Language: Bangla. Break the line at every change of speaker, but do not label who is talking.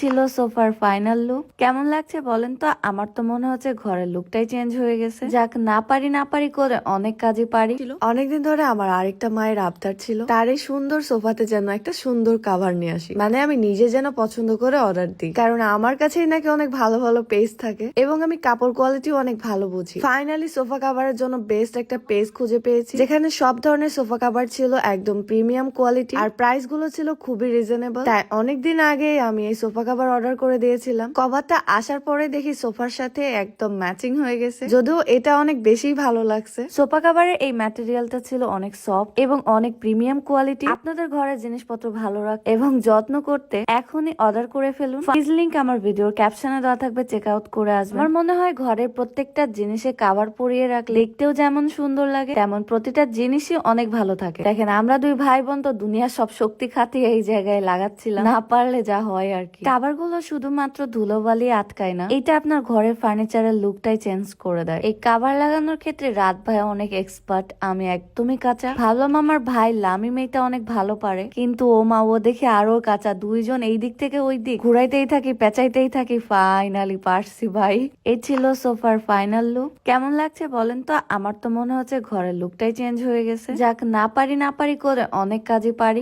ছিল সোফার ফাইনাল লুক কেমন লাগছে বলেন তো? আমার তো মনে হচ্ছে ঘরের লুকটাই চেঞ্জ হয়ে গেছে। যাক, না পারি না পারি করে অনেক কাজই পারি।
অনেকদিন ধরে আমার আরেকটা মায়ের আবদার ছিল। তার এই সুন্দর সোফাতে যেন একটা সুন্দর কাভার নিয়ে আসি। মানে আমি নিজে যেন পছন্দ করে অর্ডার দিই। কারণ আমার কাছেই নাকি অনেক ভালো ভালো পেজ থাকে। এবং আমি কাপড় কোয়ালিটিও অনেক ভালো বুঝি। ফাইনালি সোফা কাভারের জন্য বেস্ট একটা পেজ খুঁজে পেয়েছি। যেখানে সব ধরনের সোফা কাভার ছিল একদম প্রিমিয়াম কোয়ালিটি আর প্রাইসগুলো ছিল খুবই রিজনেবল তাই অনেকদিন আগে আমি এই সোফা কাভার অর্ডার করে দিয়েছিলাম। কভারটা আসার পরে দেখি সোফার সাথে একদম ম্যাচিং হয়ে গেছে। যদিও এটা অনেক বেশি ভালো লাগছে।
সোফা কাভারের এই ম্যাটেরিয়ালটা ছিল অনেক সফট এবং অনেক প্রিমিয়াম কোয়ালিটি। আপনাদের ঘরের জিনিসপত্র ভালো রাখ এবং যত্ন করতে এখনই অর্ডার করে ফেলুন। প্লিজ লিংক আমার ভিডিওর ক্যাপশনে দেওয়া থাকবে, চেক আউট করে আসবেন। আমার মনে হয় ঘরের প্রত্যেকটা জিনিসে কাভার পরিয়ে রাখলে দেখতেও যেমন সুন্দর লাগে, তেমন প্রতিটা জিনিসই অনেক ভালো থাকে। দেখেন, আমরা দুই ভাই বোন তো দুনিয়ার সব শক্তি খাটিয়ে এই জায়গায় লাগাচ্ছিলাম। না পারলে যা হয় আর কি। কাভারগুলো শুধুমাত্র ধুলোবালি আটকায় না, এটা আপনার ঘরের ফার্নিচারের লুকটাই চেঞ্জ করে দেয়। এই কাভার লাগানোর ক্ষেত্রে রাত ভাই অনেক এক্সপার্ট আমি একদমই কাঁচা। ভাবলাম আমার ভাই লামি মেয়েটা অনেক ভালো পারে, কিন্তু ও মা ও দেখে আরও কাঁচা। দুইজন এই দিক থেকে ওই দিক, ঘুরাইতেই থাকি, পেঁচাইতেই থাকি ফাইনালি পারছি ভাই। এই ছিল সোফার ফাইনাল লুক কেমন লাগছে বলেন তো? আমার তো মনে হচ্ছে ঘরের লুকটাই চেঞ্জ হয়ে গেছে। যাক, না পারি না পারি করে অনেক কাজই পারি।